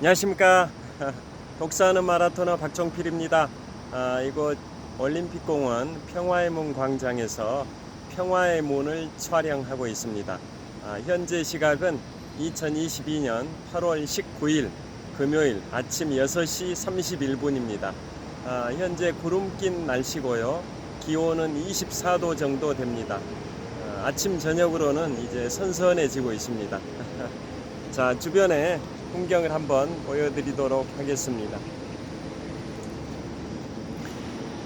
안녕하십니까. 독사하는 마라토너 박정필입니다. 아, 이곳 올림픽공원 평화의 문 광장에서 평화의 문을 촬영하고 있습니다. 아, 현재 시각은 2022년 8월 19일 금요일 아침 6시 31분입니다. 아, 현재 구름 낀 날씨고요. 기온은 24도 정도 됩니다. 아, 아침 저녁으로는 이제 선선해지고 있습니다. 자 주변에 풍경을 한번 보여드리도록 하겠습니다.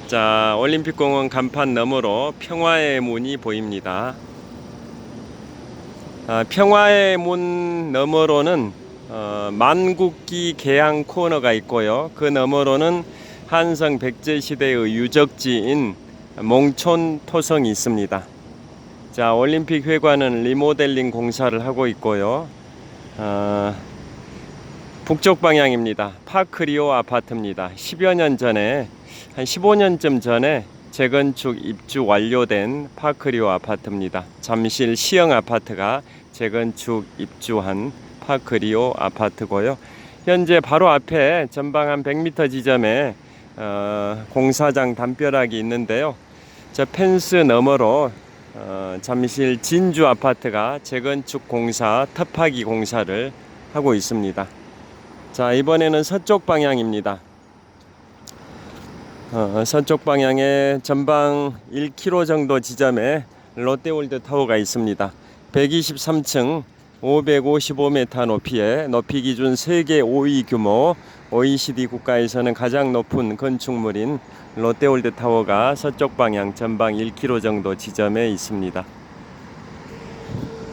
자, 올림픽공원 간판 너머로 평화의 문이 보입니다. 아, 평화의 문 너머로는 어, 만국기 개항 코너가 있고요. 그 너머로는 한성 백제 시대의 유적지인 몽촌 토성이 있습니다. 자, 올림픽 회관은 리모델링 공사를 하고 있고요. 어, 북쪽 방향입니다. 파크리오 아파트입니다. 10여 년 전에 한 15년쯤 전에 재건축 입주 완료된 파크리오 아파트입니다. 잠실 시형 아파트가 재건축 입주한 파크리오 아파트고요. 현재 바로 앞에 전방 한 100m 지점에 어, 공사장 담벼락이 있는데요. 저 펜스 너머로 어, 잠실 진주 아파트가 재건축 공사 터파기 공사를 하고 있습니다. 자 이번에는 서쪽 방향입니다. 어, 서쪽 방향에 전방 1km 정도 지점에 롯데월드 타워가 있습니다. 123층 555m 높이에 높이 기준 세계 5위 규모 OECD 국가에서는 가장 높은 건축물인 롯데월드 타워가 서쪽 방향 전방 1km 정도 지점에 있습니다.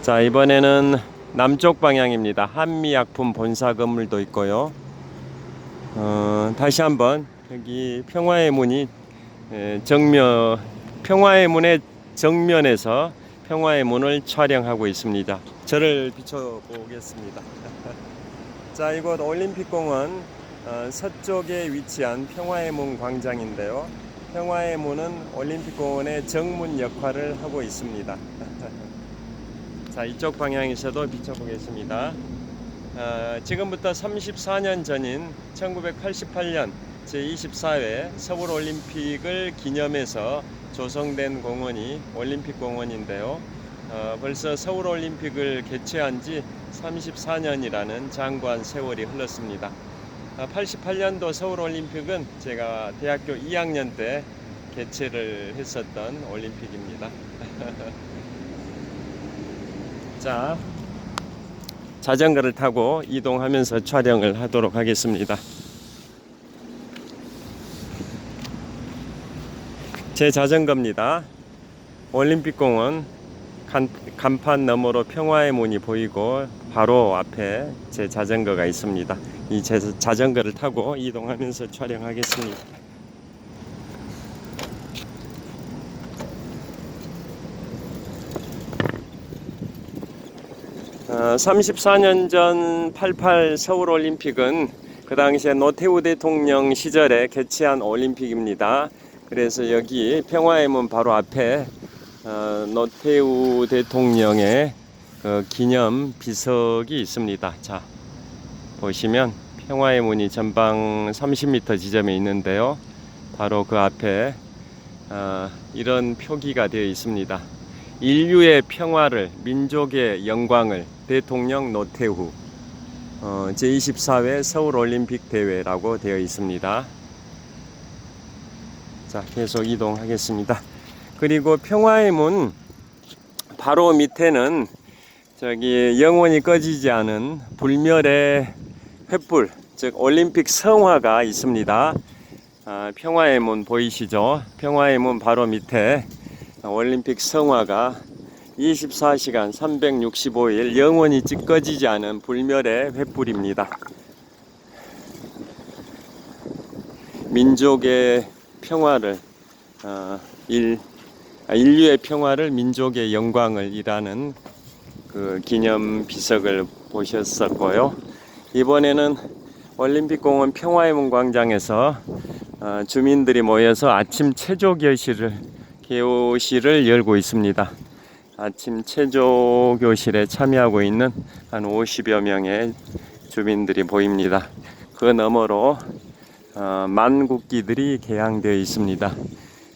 자 이번에는 남쪽 방향입니다. 한미약품 본사 건물도 있고요. 어, 다시 한번 여기 평화의 문이 에, 정면 평화의 문의 정면에서 평화의 문을 촬영하고 있습니다. 저를 비춰보겠습니다. 자 이곳 올림픽공원 어, 서쪽에 위치한 평화의 문 광장인데요. 평화의 문은 올림픽공원의 정문 역할을 하고 있습니다. 자 이쪽 방향에서도 비춰보겠습니다. 어, 지금부터 34년 전인 1988년 제24회 서울올림픽을 기념해서 조성된 공원이 올림픽공원인데요. 어, 벌써 서울올림픽을 개최한 지 34년이라는 장관 세월이 흘렀습니다. 어, 88년도 서울올림픽은 제가 대학교 2학년 때 개최를 했었던 올림픽입니다. 자, 자전거를 타고 이동하면서 촬영을 하도록 하겠습니다. 제 자전거입니다. 올림픽공원 간, 간판 너머로 평화의 문이 보이고 바로 앞에 제 자전거가 있습니다. 이 제 자전거를 타고 이동하면서 촬영하겠습니다. 34년 전 88 서울 올림픽은 그 당시에 노태우 대통령 시절에 개최한 올림픽입니다. 그래서 여기 평화의 문 바로 앞에 어, 노태우 대통령의 그 기념 비석이 있습니다. 자 보시면 평화의 문이 전방 30m 지점에 있는데요. 바로 그 앞에 어, 이런 표기가 되어 있습니다. 인류의 평화를 민족의 영광을 대통령 노태우 어, 제24회 서울올림픽 대회라고 되어 있습니다. 자 계속 이동하겠습니다. 그리고 평화의 문 바로 밑에는 저기 영원히 꺼지지 않은 불멸의 횃불 즉 올림픽 성화가 있습니다. 아, 평화의 문 보이시죠? 평화의 문 바로 밑에 올림픽 성화가 24시간 365일 영원히 찌꺼지지 않은 불멸의 횃불입니다. 민족의 평화를 어, 일, 아, 인류의 평화를 민족의 영광을 이라는 그 기념 비석을 보셨었고요. 이번에는 올림픽공원 평화의 문 광장에서 어, 주민들이 모여서 아침 체조 교실을 교실을 열고 있습니다. 아침 체조 교실에 참여하고 있는 한 50여 명의 주민들이 보입니다. 그 너머로 어, 만국기들이 개양되어 있습니다.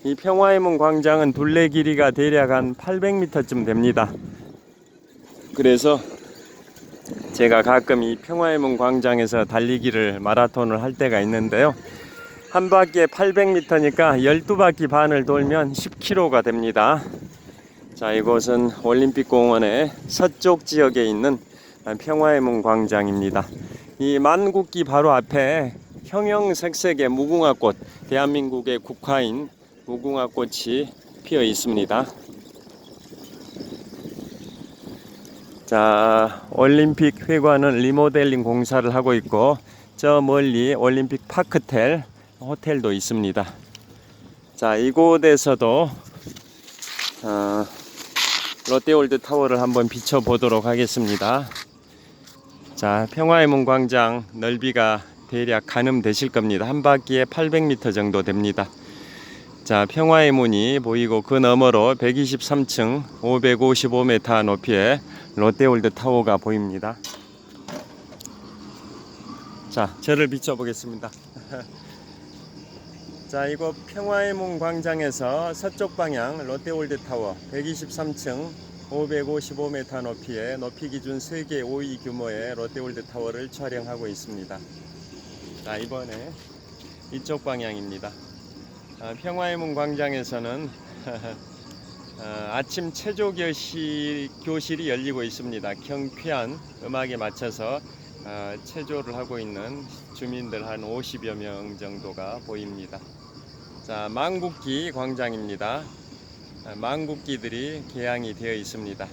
이 평화의 문 광장은 둘레 길이가 대략 한 800m쯤 됩니다. 그래서 제가 가끔 이 평화의 문 광장에서 달리기를 마라톤을 할 때가 있는데요. 한 바퀴에 800m니까 12바퀴 반을 돌면 10km가 됩니다. 자, 이곳은 올림픽 공원의 서쪽 지역에 있는 평화의 문 광장입니다. 이 만국기 바로 앞에 형형색색의 무궁화꽃, 대한민국의 국화인 무궁화꽃이 피어 있습니다. 자, 올림픽 회관은 리모델링 공사를 하고 있고 저 멀리 올림픽 파크텔 호텔도 있습니다. 자, 이곳에서도 어, 롯데월드 타워를 한번 비춰보도록 하겠습니다. 자, 평화의 문 광장 넓이가 대략 가늠되실 겁니다. 한 바퀴에 800m 정도 됩니다. 자, 평화의 문이 보이고 그 너머로 123층 555m 높이의 롯데월드 타워가 보입니다. 자, 저를 비춰보겠습니다. 자, 이곳 평화의 문 광장에서 서쪽 방향 롯데월드 타워 123층 555m 높이의 높이 기준 세계 5위 규모의 롯데월드 타워를 촬영하고 있습니다. 자, 이번에 이쪽 방향입니다. 아, 평화의 문 광장에서는 어, 아침 체조 교실, 교실이 열리고 있습니다. 경쾌한 음악에 맞춰서 어, 체조를 하고 있는 주민들 한 50여 명 정도가 보입니다. 자, 망국기 광장입니다. 아, 망국기들이 개양이 되어 있습니다.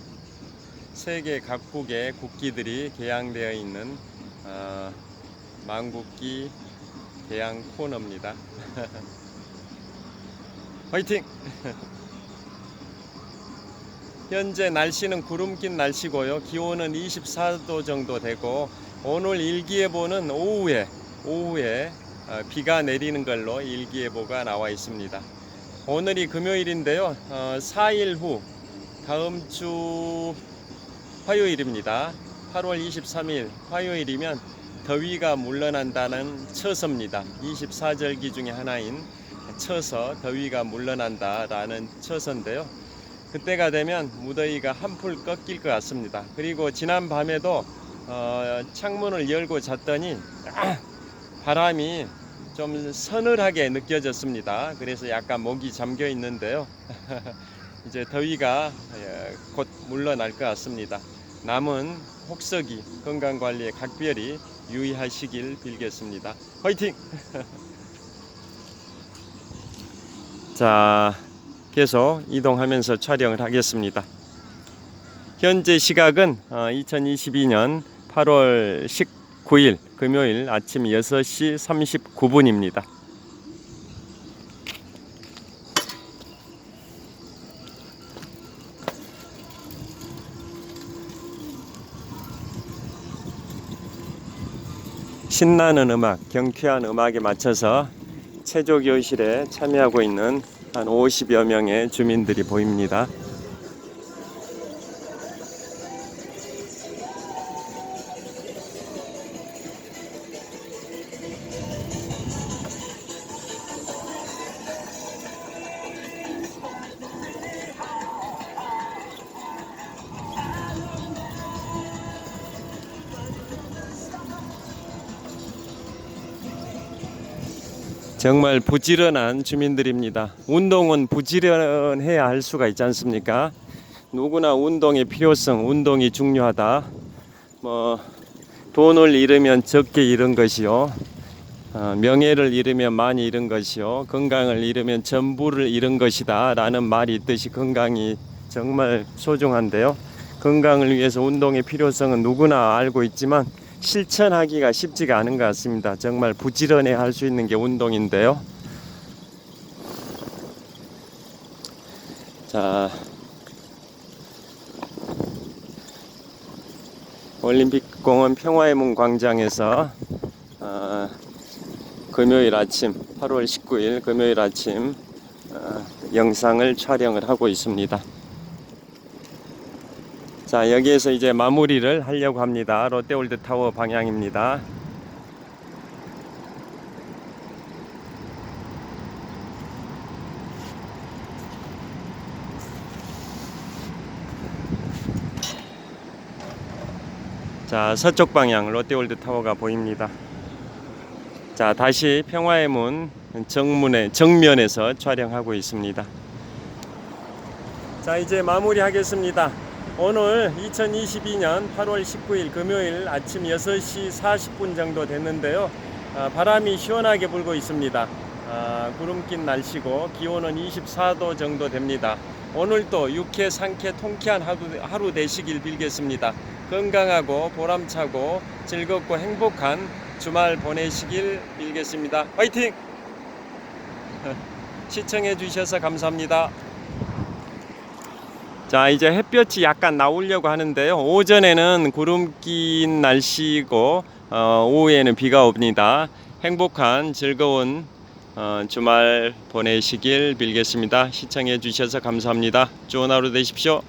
세계 각국의 국기들이 개양되어 있는 어, 망국기 개양 코너입니다. 화이팅! 현재 날씨는 구름 낀 날씨고요. 기온은 24도 정도 되고 오늘 일기예보는 오후에 오후에 어, 비가 내리는 걸로 일기예보가 나와 있습니다. 오늘이 금요일인데요. 어, 4일 후 다음 주 화요일입니다. 8월 23일 화요일이면 더위가 물러난다는 처서입니다. 24절기 중에 하나인 처서 더위가 물러난다라는 처서인데요. 그때가 되면 무더위가 한풀 꺾일 것 같습니다. 그리고 지난 밤에도 어, 창문을 열고 잤더니 바람이 좀 서늘하게 느껴졌습니다. 그래서 약간 목이 잠겨 있는데요. 이제 더위가 예, 곧 물러날 것 같습니다. 남은 혹서기 건강 관리에 각별히 유의하시길 빌겠습니다. 화이팅! 자, 계속 이동하면서 촬영을 하겠습니다. 현재 시각은 2022년 8월 19일 금요일 아침 6시 39분입니다. 신나는 음악, 경쾌한 음악에 맞춰서 체조 교실에 참여하고 있는 한 50여 명의 주민들이 보입니다. 정말 부지런한 주민들입니다. 운동은 부지런해야 할 수가 있지 않습니까? 누구나 운동의 필요성, 운동이 중요하다. 뭐 돈을 잃으면 적게 잃은 것이요. 어, 명예를 잃으면 많이 잃은 것이요. 건강을 잃으면 전부를 잃은 것이다. 라는 말이 있듯이 건강이 정말 소중한데요. 건강을 위해서 운동의 필요성은 누구나 알고 있지만 실천하기가 쉽지가 않은 것 같습니다. 정말 부지런해 할수 있는 게 운동인데요. 자, 올림픽공원 평화의 문 광장에서 어, 금요일 아침 8월 19일 금요일 아침 어, 영상을 촬영을 하고 있습니다. 자 여기에서 이제 마무리를 하려고 합니다. 롯데월드 타워 방향입니다. 자 서쪽 방향 롯데월드 타워가 보입니다. 자 다시 평화의 문 정문에 정면에서 촬영하고 있습니다. 자 이제 마무리하겠습니다. 오늘 2022년 8월 19일 금요일 아침 6시 40분 정도 됐는데요. 아, 바람이 시원하게 불고 있습니다. 아, 구름 낀 날씨고 기온은 24도 정도 됩니다. 오늘도 유쾌 상쾌 통쾌한 하루, 하루 되시길 빌겠습니다. 건강하고 보람차고 즐겁고 행복한 주말 보내시길 빌겠습니다. 화이팅! 시청해 주셔서 감사합니다. 자 이제 햇볕이 약간 나오려고 하는데요. 오전에는 구름 낀 날씨고 어, 오후에는 비가 옵니다. 행복한 즐거운 어, 주말 보내시길 빌겠습니다. 시청해 주셔서 감사합니다. 좋은 하루 되십시오